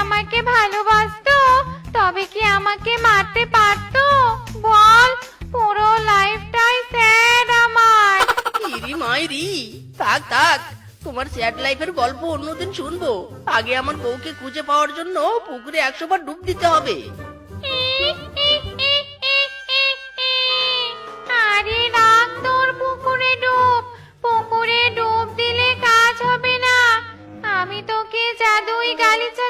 আমাকে ভালোবাসতো? তবে কি আমাকে মারতে পারতো? বল পুরো লাইফটাই স্যাড আমার। ইরি মাইরি থাক থাক তোমার স্যাড লাইফের গল্প অন্যদিন শুনব। আগে আমার বউকে খুঁজে পাওয়ার জন্য পুকুরে একশো বার ডুব দিতে হবে। আরে রাখ তোর পুকুরে ডুব। পুকুরে ডুব দিলে কাজ হবে না। আমি তোকে জাদুই গালিচা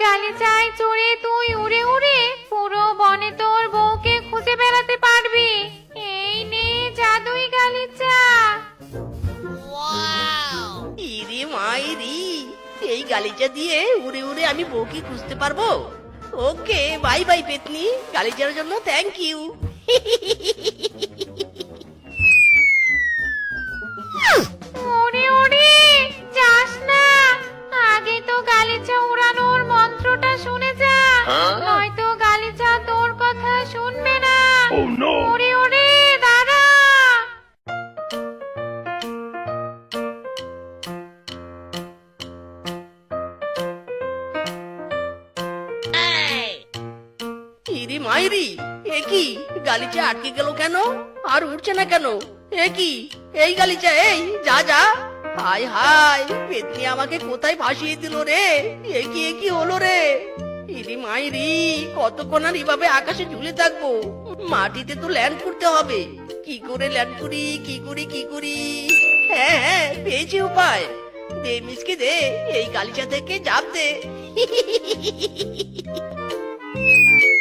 গালিচায় চড়ে তুই উড়ে উড়ে পুরো বনে তোর বউকে খুঁজে বেড়াতে পারবি। এই নে জাদুই গালিচা ইরি মাইরি এই গালিচা দিয়ে উড়ে উড়ে আমি বউকে খুঁজতে পারব? ওকে, বাই বাই, পেতনি। গালিচার জন্য থ্যাংক ইউ ইরি মাইরি? এ কি? গালিচা আটকে গেল কেন? আর উঠছে না কেন? এ কি? এই গালিচা, এই, যা যা। হাই হাই পেতনি আমাকে কোথায় ভাসিয়ে দিল রে? এ কি এ কি হলো রে? ইরি মাইরি, কতক্ষণ আর এভাবে আকাশে ঝুলে থাকব? মাটিতে তো ল্যান্ড করতে হবে। কি করে ল্যান্ড করি? কি করি কি করি? হ্যাঁ হ্যাঁ পেয়েছি উপায়। দে মিসকে দে, এই গালিচা থেকে চাপ দে।